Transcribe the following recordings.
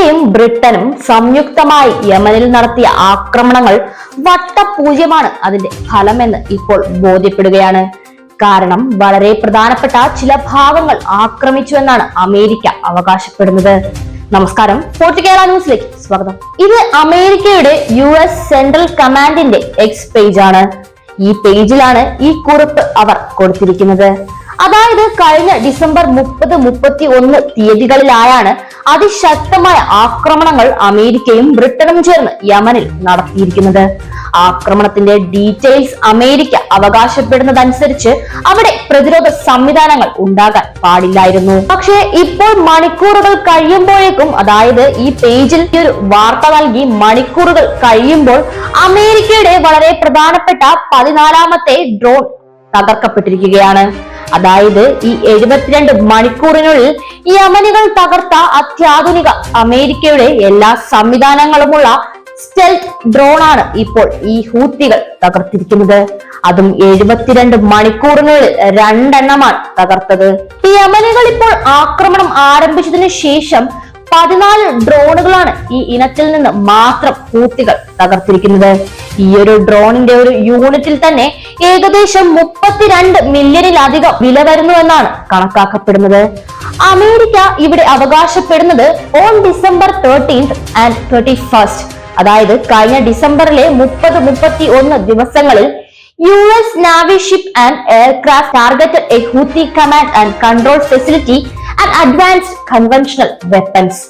അമേരിക്കയും ബ്രിട്ടനും സംയുക്തമായി യമനിൽ നടത്തിയ ആക്രമണങ്ങൾ വട്ടപൂജ്യമാണ് അതിന്റെ ഫലമെന്ന് ഇപ്പോൾ ബോധ്യപ്പെടുകയാണ്. കാരണം വളരെ പ്രധാനപ്പെട്ട ചില ഭാഗങ്ങൾ ആക്രമിച്ചു എന്നാണ് അമേരിക്ക അവകാശപ്പെടുന്നത്. നമസ്കാരം. ഫോർട്ടി കേരള ന്യൂസിലേക്ക് സ്വാഗതം. ഇത് അമേരിക്കയുടെ യു എസ് സെൻട്രൽ കമാൻഡിന്റെ എക്സ് പേജ് ആണ് ഈ പേജിലാണ് ഈ കുറിപ്പ് അവർ കൊടുത്തിരിക്കുന്നത്. അതായത് കഴിഞ്ഞ ഡിസംബർ മുപ്പത് മുപ്പത്തി ഒന്ന് തീയതികളിലായാണ് അതിശക്തമായ ആക്രമണങ്ങൾ അമേരിക്കയും ബ്രിട്ടനും ചേർന്ന് യമനിൽ നടത്തിയിരിക്കുന്നത്. ആക്രമണത്തിന്റെ ഡീറ്റെയിൽസ് അമേരിക്ക അവകാശപ്പെടുന്നതനുസരിച്ച് അവിടെ പ്രതിരോധ സംവിധാനങ്ങൾ ഉണ്ടാകാൻ പാടില്ലായിരുന്നു. പക്ഷേ ഇപ്പോൾ മണിക്കൂറുകൾ കഴിയുമ്പോഴേക്കും അതായത് ഈ പേജിൽ ഒരു വാർത്ത നൽകി മണിക്കൂറുകൾ കഴിയുമ്പോൾ അമേരിക്കയുടെ വളരെ പ്രധാനപ്പെട്ട പതിനാലാമത്തെ ഡ്രോൺ തകർക്കപ്പെട്ടിരിക്കുകയാണ്. അതായത് ഈ എഴുപത്തിരണ്ട് മണിക്കൂറിനുള്ളിൽ യമനികൾ തകർത്ത അത്യാധുനിക അമേരിക്കയുടെ എല്ലാ സംവിധാനങ്ങളുമുള്ള സ്റ്റെൽത്ത് ഡ്രോൺ ആണ് ഇപ്പോൾ ഈ ഹൂത്തികൾ തകർത്തിരിക്കുന്നത്. അതും എഴുപത്തിരണ്ട് മണിക്കൂറിനുള്ളിൽ രണ്ടെണ്ണമാണ് തകർത്തത്. യമനികൾ ഇപ്പോൾ ആക്രമണം ആരംഭിച്ചതിനു ശേഷം പതിനാല് ഡ്രോണുകളാണ് ഈ ഇനത്തിൽ നിന്ന് മാത്രം ഹൂത്തികൾ തകർത്തിരിക്കുന്നത്. ഈ ഒരു ഡ്രോണിന്റെ ഒരു യൂണിറ്റിൽ തന്നെ ഏകദേശം മുപ്പത്തിരണ്ട് മില്യണിലധികം വില വരുന്നു എന്നാണ് കണക്കാക്കപ്പെടുന്നത്. അമേരിക്ക ഇവിടെ അവകാശപ്പെടുന്നത് on December thirteenth and thirty first അതായത് കഴിഞ്ഞ ഡിസംബറിലെ മുപ്പത് മുപ്പത്തി ഒന്ന് ദിവസങ്ങളിൽ U S navy ship and aircraft targeted a Houthi command and control facility and advanced conventional weapons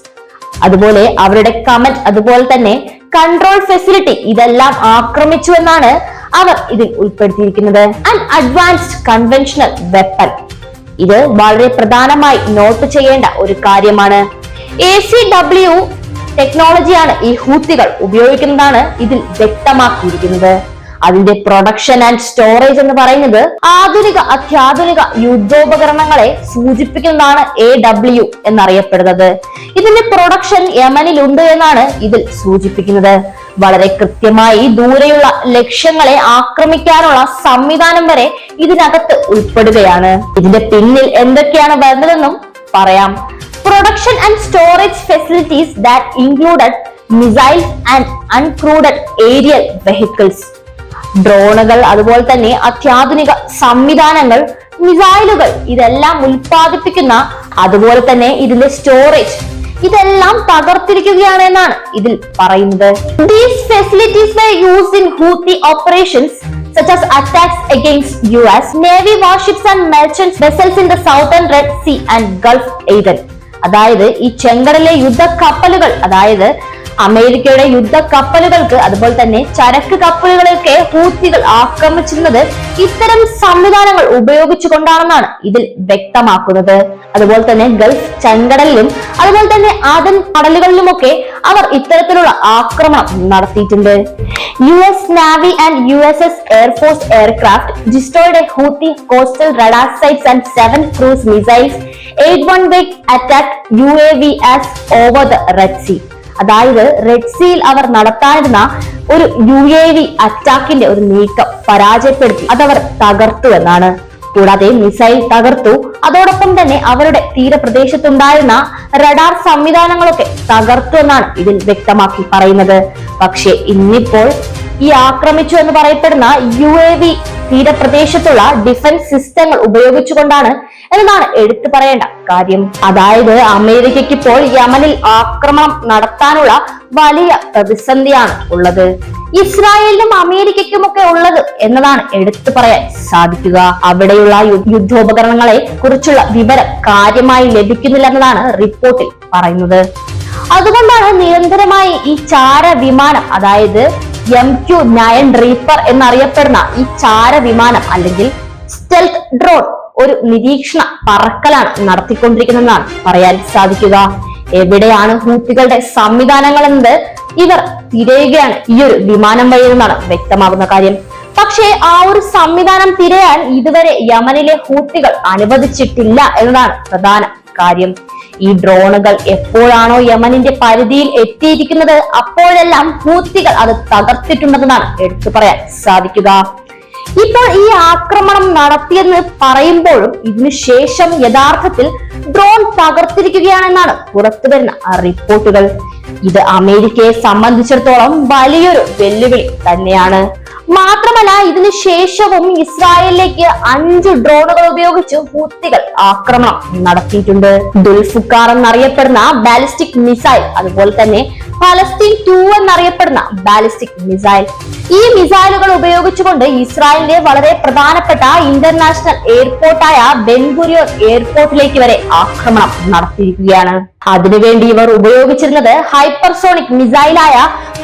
അതുപോലെ അവരുടെ കമന്റ് അതുപോലെ തന്നെ കൺട്രോൾ ഫെസിലിറ്റി ഇതെല്ലാം ആക്രമിച്ചു എന്നാണ് അവർ ഇതിൽ ഉൾപ്പെടുത്തിയിരിക്കുന്നത്. ആൻഡ് അഡ്വാൻസ്ഡ് കൺവെൻഷണൽ വെപ്പൺ ഇത് വളരെ പ്രധാനമായി നോട്ട് ചെയ്യേണ്ട ഒരു കാര്യമാണ്. എ സി ഡബ്ല്യു ടെക്നോളജിയാണ് ഈ ഹൂത്തികൾ ഉപയോഗിക്കുന്നതാണ് ഇതിൽ വ്യക്തമാക്കിയിരിക്കുന്നത്. അതിന്റെ പ്രൊഡക്ഷൻ ആൻഡ് സ്റ്റോറേജ് എന്ന് പറയുന്നത് ആധുനിക അത്യാധുനിക യുദ്ധോപകരണങ്ങളെ സൂചിപ്പിക്കുന്നതാണ് എ ഡബ്ല്യു എന്നറിയപ്പെടുന്നത്. ഇതിന്റെ പ്രൊഡക്ഷൻ യമനിൽ ഉണ്ട് എന്നാണ് ഇതിൽ സൂചിപ്പിക്കുന്നത്. വളരെ കൃത്യമായി ദൂരെയുള്ള ലക്ഷ്യങ്ങളെ ആക്രമിക്കാനുള്ള സംവിധാനം വരെ ഇതിനകത്ത് ഉൾപ്പെടുകയാണ്. ഇതിന്റെ പിന്നിൽ എന്തൊക്കെയാണ് വരുന്നതെന്നും പറയാം. Production and storage facilities that included missiles and uncrewed aerial vehicles ഡ്രോണുകൾ അതുപോലെ തന്നെ അത്യാധുനിക സംവിധാനങ്ങൾ മിസൈലുകൾ ഇതെല്ലാം ഉൽപ്പാദിപ്പിക്കുന്ന അതുപോലെ തന്നെ ഇതിന്റെ സ്റ്റോറേജ് ഇതെല്ലാം തകർത്തിരിക്കുകയാണ് എന്നാണ് ഇതിൽ പറയുന്നത്. These facilities were used in Houthi operations such as attacks against US Navy warships and merchant vessels in the southern Red Sea and Gulf Aden. അതായത് ഈ ചെങ്കടലെ യുദ്ധ കപ്പലുകൾ അതായത് അമേരിക്കയുടെ യുദ്ധ കപ്പലുകൾക്ക് അതുപോലെ തന്നെ ചരക്ക് കപ്പലുകളെയൊക്കെ ഹൂത്തികൾ ആക്രമിച്ചിരുന്നത് ഇത്തരം സംവിധാനങ്ങൾ ഉപയോഗിച്ചുകൊണ്ടാണെന്നാണ് ഇതിൽ വ്യക്തമാക്കുന്നത്. അതുപോലെ തന്നെ ഗൾഫ് ചെങ്കടലിലും അതുപോലെ തന്നെ ആദൻ കടലുകളിലുമൊക്കെ അവർ ഇത്തരത്തിലുള്ള ആക്രമണം നടത്തിയിട്ടുണ്ട്. U S navy and U S S air force aircraft a Houthi coastal radar sites and seven cruise missiles eight one way attack U A V as over the Red Sea. അതായത് Red സീൽ അവർ നടത്താനിരുന്ന ഒരു U A V അറ്റാക്കിന്റെ ഒരു നീക്കം പരാജയപ്പെടുത്തി. അതവർ തകർത്തു എന്നാണ്. കൂടാതെ മിസൈൽ തകർത്തു. അതോടൊപ്പം തന്നെ അവരുടെ തീരപ്രദേശത്തുണ്ടായിരുന്ന റഡാർ സംവിധാനങ്ങളൊക്കെ തകർത്തു എന്നാണ് ഇതിൽ വ്യക്തമാക്കി പറയുന്നത്. പക്ഷേ ഇന്നിപ്പോൾ ഈ ആക്രമിച്ചു എന്ന് പറയപ്പെടുന്ന യു എ വി തീരപ്രദേശത്തുള്ള ഡിഫൻസ് സിസ്റ്റങ്ങൾ ഉപയോഗിച്ചുകൊണ്ടാണ് എന്നതാണ് എടുത്തു പറയേണ്ട കാര്യം. അതായത് അമേരിക്കയ്ക്ക് ഇപ്പോൾ യമനിൽ ആക്രമണം നടത്താനുള്ള വലിയ പ്രതിസന്ധിയാണ് ഉള്ളത്. ഇസ്രായേലിനും അമേരിക്കയ്ക്കും ഒക്കെ ഉള്ളത് എന്നതാണ് എടുത്തു പറയാൻ സാധിക്കുക. അവിടെയുള്ള യുദ്ധോപകരണങ്ങളെ കുറിച്ചുള്ള വിവരം കാര്യമായി ലഭിക്കുന്നില്ല എന്നതാണ് റിപ്പോർട്ടിൽ പറയുന്നത്. അതുകൊണ്ടാണ് നിരന്തരമായി ഈ ചാര വിമാനം അതായത് എം ക്യു നയൻ റീപ്പർ എന്നറിയപ്പെടുന്ന ഈ ചാര വിമാനം അല്ലെങ്കിൽ സ്റ്റെൽത്ത് ഡ്രോൺ ഒരു നിരീക്ഷണ പറക്കലാണ് നടത്തിക്കൊണ്ടിരിക്കുന്നതെന്നാണ് പറയാൻ സാധിക്കുക. എവിടെയാണ് ഹൂത്തികളുടെ സംവിധാനങ്ങൾ എന്നത്? ഇവർ തിരയുകയാണ് ഈ ഒരു വിമാനം വഴി എന്നാണ് വ്യക്തമാകുന്ന കാര്യം. പക്ഷേ ആ ഒരു സംവിധാനം തിരയാൻ ഇതുവരെ യമനിലെ ഹൂത്തികൾ അനുവദിച്ചിട്ടില്ല എന്നതാണ് പ്രധാന കാര്യം. ഈ ഡ്രോണുകൾ എപ്പോഴാണോ യമനിന്റെ പരിധിയിൽ എത്തിയിരിക്കുന്നത് അപ്പോഴെല്ലാം ഹൂത്തികൾ അത് തകർത്തിട്ടുണ്ടെന്നാണ് എടുത്തു പറയാൻ സാധിക്കുക. ഇപ്പോൾ ഈ ആക്രമണം നടത്തിയെന്ന് പറയുമ്പോഴും ഇതിനു ശേഷം യഥാർത്ഥത്തിൽ ഡ്രോൺ തകർത്തിരിക്കുകയാണെന്നാണ് പുറത്തുവരുന്ന റിപ്പോർട്ടുകൾ. ഇത് അമേരിക്കയെ സംബന്ധിച്ചിടത്തോളം വലിയൊരു വെല്ലുവിളി തന്നെയാണ്. മാത്രമല്ല ഇതിനു ശേഷവും ഇസ്രായേലിലേക്ക് അഞ്ച് ഡ്രോണുകൾ ഉപയോഗിച്ച് ഹൂത്തികൾ ആക്രമണം നടത്തിയിട്ടുണ്ട്. ദുൽഫുക്കാർ എന്നറിയപ്പെടുന്ന ബാലിസ്റ്റിക് മിസൈൽ അതുപോലെ തന്നെ ഫലസ്തീൻ ടു എന്നറിയപ്പെടുന്ന ബാലിസ്റ്റിക് മിസൈൽ. ഈ മിസൈലുകൾ ഉപയോഗിച്ചുകൊണ്ട് ഇസ്രായേലിന്റെ വളരെ പ്രധാനപ്പെട്ട ഇന്റർനാഷണൽ എയർപോർട്ടായ ബെൻഗുരിയോൻ എയർപോർട്ടിലേക്ക് വരെ ആക്രമണം നടത്തിയിരിക്കുകയാണ്. അതിനുവേണ്ടി ഇവർ ഉപയോഗിച്ചിരുന്നത് ഹൈപ്പർസോണിക് മിസൈലായ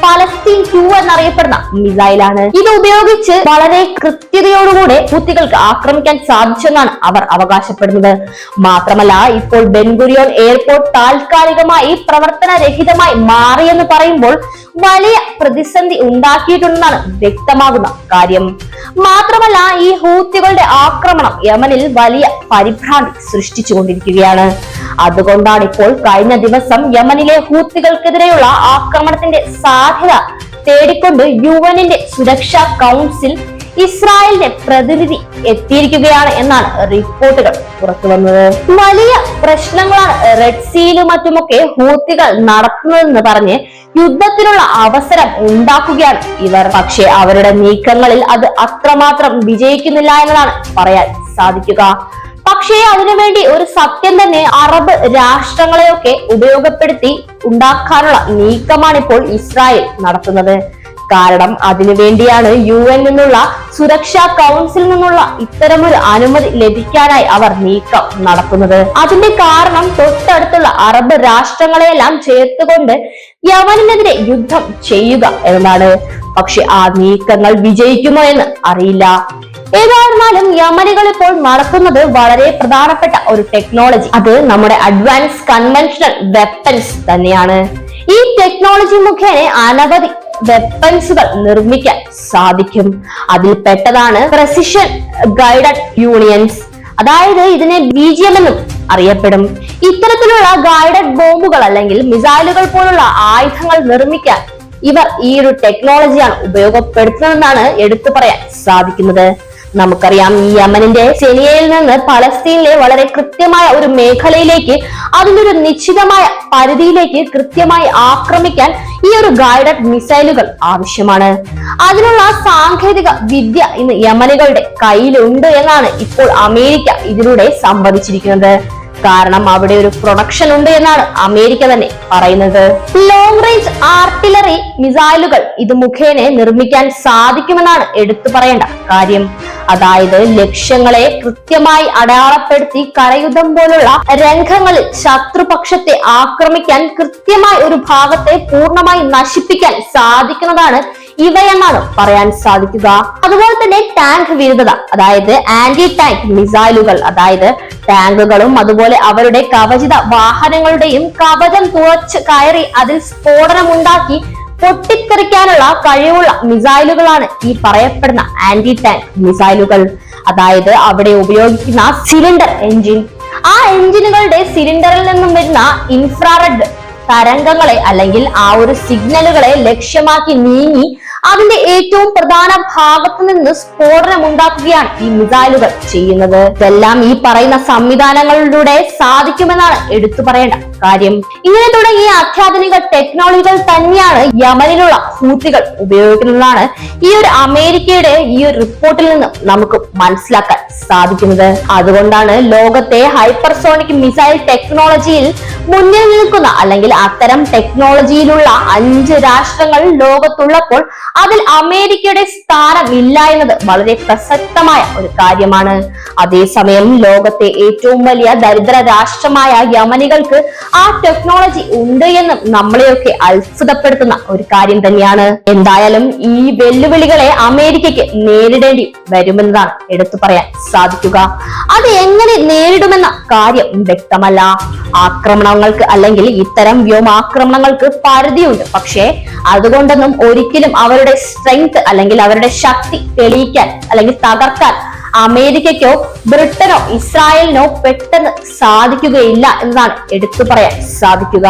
ഫലസ്തീൻ ടു എന്നറിയപ്പെടുന്ന മിസൈലാണ്. ഇത് ഉപയോഗിച്ച് വളരെ കൃത്യതയോടുകൂടെ കുത്തികൾക്ക് ആക്രമിക്കാൻ സാധിച്ചെന്നാണ് അവർ അവകാശപ്പെടുന്നത്. മാത്രമല്ല ഇപ്പോൾ ബെൻഗുരിയോൺ എയർപോർട്ട് താൽക്കാലികമായി പ്രവർത്തനരഹിതമായി മാറിയെന്ന് പറയുമ്പോൾ വലിയ പ്രതിസന്ധി ഉണ്ടാക്കിയിട്ടുണ്ടെന്നാണ് വ്യക്തമാകുന്ന കാര്യം. മാത്രമല്ല ഈ ഹൂത്തികളുടെ ആക്രമണം യമനിൽ വലിയ പരിഭ്രാന്തി സൃഷ്ടിച്ചുകൊണ്ടിരിക്കുകയാണ്. അതുകൊണ്ടാണ് ഇപ്പോൾ കഴിഞ്ഞ ദിവസം യമനിലെ ഹൂത്തികൾക്കെതിരെയുള്ള ആക്രമണത്തിന്റെ സാധ്യത തേടിക്കൊണ്ട് യു സുരക്ഷാ കൗൺസിൽ ഇസ്രായേലിന്റെ പ്രതിനിധി എത്തിയിരിക്കുകയാണ് എന്നാണ് റിപ്പോർട്ടുകൾ പുറത്തു വന്നത്. വലിയ പ്രശ്നങ്ങളാണ് റെഡ് സീയിലും മറ്റുമൊക്കെ ഹൂത്തികൾ നടത്തുന്നതെന്ന് പറഞ്ഞ് യുദ്ധത്തിനുള്ള അവസരം ഉണ്ടാക്കുകയാണ് ഇവർ. പക്ഷേ അവരുടെ നീക്കങ്ങളിൽ അത് അത്രമാത്രം വിജയിക്കുന്നില്ല എന്നതാണ് പറയാൻ സാധിക്കുക. പക്ഷേ അതിനുവേണ്ടി ഒരു സത്യം തന്നെ അറബ് രാഷ്ട്രങ്ങളെയൊക്കെ ഉപയോഗപ്പെടുത്തി ഉണ്ടാക്കാനുള്ള നീക്കമാണ് ഇപ്പോൾ ഇസ്രായേൽ നടത്തുന്നത്. കാരണം അതിനു വേണ്ടിയാണ് യു എൻ നിന്നുള്ള സുരക്ഷാ കൗൺസിലിൽ നിന്നുള്ള ഇത്തരമൊരു അനുമതി ലഭിക്കാനായി അവർ നീക്കം നടത്തുന്നത്. അതിന്റെ കാരണം തൊട്ടടുത്തുള്ള അറബ് രാഷ്ട്രങ്ങളെയെല്ലാം ചേർത്തുകൊണ്ട് യമനിനെതിരെ യുദ്ധം ചെയ്യുക എന്നാണ് പക്ഷെ ആ നീക്കങ്ങൾ വിജയിക്കുമോ എന്ന് അറിയില്ല. ഏതായിരുന്നാലും യമനികൾ ഇപ്പോൾ നടത്തുന്നത് വളരെ പ്രധാനപ്പെട്ട ഒരു ടെക്നോളജി അത് നമ്മുടെ അഡ്വാൻസ് കൺവെൻഷണൽ വെപ്പൻസ് തന്നെയാണ്. ഈ ടെക്നോളജി മുഖേന അനവധി വെപ്പൻസുകൾ നിർമ്മിക്കാൻ സാധിക്കും. അതിൽ പെട്ടതാണ് പ്രസിഷൻ ഗൈഡഡ് യൂണിയൻസ് അതായത് ഇതിനെ ബി ജി എം എന്നും അറിയപ്പെടും. ഇത്തരത്തിലുള്ള ഗൈഡഡ് ബോംബുകൾ അല്ലെങ്കിൽ മിസൈലുകൾ പോലുള്ള ആയുധങ്ങൾ നിർമ്മിക്കാൻ ഇവർ ഈ ഒരു ടെക്നോളജിയാണ് ഉപയോഗപ്പെടുത്തുന്നതെന്നാണ് എടുത്തു പറയാൻ സാധിക്കുന്നത്. നമുക്കറിയാം ഈ യമനിന്റെ സെനിയയിൽ നിന്ന് പലസ്തീനിലെ വളരെ കൃത്യമായ ഒരു മേഖലയിലേക്ക് അതിന്റെ ഒരു നിശ്ചിതമായ പരിധിയിലേക്ക് കൃത്യമായി ആക്രമിക്കാൻ ഈ ഒരു ഗൈഡഡ് മിസൈലുകൾ ആവശ്യമാണ്. അതിനുള്ള സാങ്കേതിക വിദ്യ ഇന്ന് യമനികളുടെ കയ്യിലുണ്ട് എന്നാണ് ഇപ്പോൾ അമേരിക്ക ഇതിലൂടെ സംവദിച്ചിരിക്കുന്നത്. കാരണം അവിടെ ഒരു പ്രൊഡക്ഷൻ ഉണ്ട് എന്നാണ് അമേരിക്ക തന്നെ പറയുന്നത്. ലോങ് റേഞ്ച് ആർട്ടിലറി മിസൈലുകൾ ഇത് മുഖേന നിർമ്മിക്കാൻ സാധിക്കുമെന്നാണ് എടുത്തു പറയേണ്ട കാര്യം. അതായത് ലക്ഷ്യങ്ങളെ കൃത്യമായി അടയാളപ്പെടുത്തി കരയുദ്ധം പോലുള്ള രംഗങ്ങളിൽ ശത്രുപക്ഷത്തെ ആക്രമിക്കാൻ കൃത്യമായി ഒരു ഭാഗത്തെ പൂർണമായി നശിപ്പിക്കാൻ സാധിക്കുന്നതാണ് ഇവയെന്നാണ് പറയാൻ സാധിക്കുക. അതുപോലെ തന്നെ ടാങ്ക് വിരുദ്ധത അതായത് ആന്റി ടാങ്ക് മിസൈലുകൾ അതായത് ടാങ്കുകളും അതുപോലെ അവരുടെ കവചിത വാഹനങ്ങളുടെയും കവചം തുറച്ച് കയറി അതിൽ സ്ഫോടനമുണ്ടാക്കി പൊട്ടിത്തെറിക്കാനുള്ള കഴിവുള്ള മിസൈലുകളാണ് ഈ പറയപ്പെടുന്ന ആന്റി ടാങ്ക് മിസൈലുകൾ. അതായത് അവിടെ ഉപയോഗിക്കുന്ന സിലിണ്ടർ എഞ്ചിൻ ആ എഞ്ചിനുകളുടെ സിലിണ്ടറിൽ നിന്നും വരുന്ന ഇൻഫ്രാറെഡ് തരംഗങ്ങളെ അല്ലെങ്കിൽ ആ ഒരു സിഗ്നലുകളെ ലക്ഷ്യമാക്കി നീങ്ങി അതിന്റെ ഏറ്റവും പ്രധാന ഭാഗത്ത് നിന്ന് സ്ഫോടനം ഉണ്ടാക്കുകയാണ് ഈ മിസൈലുകൾ ചെയ്യുന്നത്. ഇതെല്ലാം ഈ പറയുന്ന സംവിധാനങ്ങളിലൂടെ സാധിക്കുമെന്നാണ് എടുത്തു പറയേണ്ട കാര്യം. ഇങ്ങനെ തുടങ്ങിയ അത്യാധുനിക ടെക്നോളജികൾ തന്നെയാണ് യമനിലുള്ള ഹൂത്തികൾ ഉപയോഗിക്കുന്നതാണ് ഈ ഒരു അമേരിക്കയുടെ ഈ ഒരു റിപ്പോർട്ടിൽ നിന്ന് നമുക്ക് മനസ്സിലാക്കാൻ സാധിക്കുന്നത്. അതുകൊണ്ടാണ് ലോകത്തെ ഹൈപ്പർസോണിക് മിസൈൽ ടെക്നോളജിയിൽ മുന്നിൽ നിൽക്കുന്ന അല്ലെങ്കിൽ അത്തരം ടെക്നോളജിയിലുള്ള അഞ്ച് രാഷ്ട്രങ്ങൾ ലോകത്തുള്ളപ്പോൾ അതിൽ അമേരിക്കയുടെ സ്ഥാനം ഇല്ല എന്നത് വളരെ പ്രസക്തമായ ഒരു കാര്യമാണ്. അതേസമയം ലോകത്തെ ഏറ്റവും വലിയ ദരിദ്ര രാഷ്ട്രമായ യമനികൾക്ക് ആ ടെക്നോളജി ഉണ്ട് എന്നും നമ്മളെയൊക്കെ അത്ഭുതപ്പെടുത്തുന്ന ഒരു കാര്യം തന്നെയാണ്. എന്തായാലും ഈ വെല്ലുവിളികളെ അമേരിക്കയ്ക്ക് നേരിടേണ്ടി വരുമെന്നതാണ് എടുത്തു പറയാൻ സാധിക്കുക. അത് എങ്ങനെ നേരിടുമെന്ന കാര്യം വ്യക്തമല്ല. ആക്രമണങ്ങൾക്ക് അല്ലെങ്കിൽ ഇത്തരം വ്യോമാക്രമണങ്ങൾക്ക് പരിധിയുണ്ട്. പക്ഷേ അതുകൊണ്ടൊന്നും ഒരിക്കലും അവരുടെ സ്ട്രെങ്ത് അല്ലെങ്കിൽ അവരുടെ ശക്തി തെളിയിക്കാൻ അല്ലെങ്കിൽ തകർക്കാൻ അമേരിക്കയ്ക്കോ ബ്രിട്ടനോ ഇസ്രായേലിനോ പെട്ടെന്ന് സാധിക്കുകയില്ല എന്നതാണ് എടുത്തു പറയാൻ സാധിക്കുക.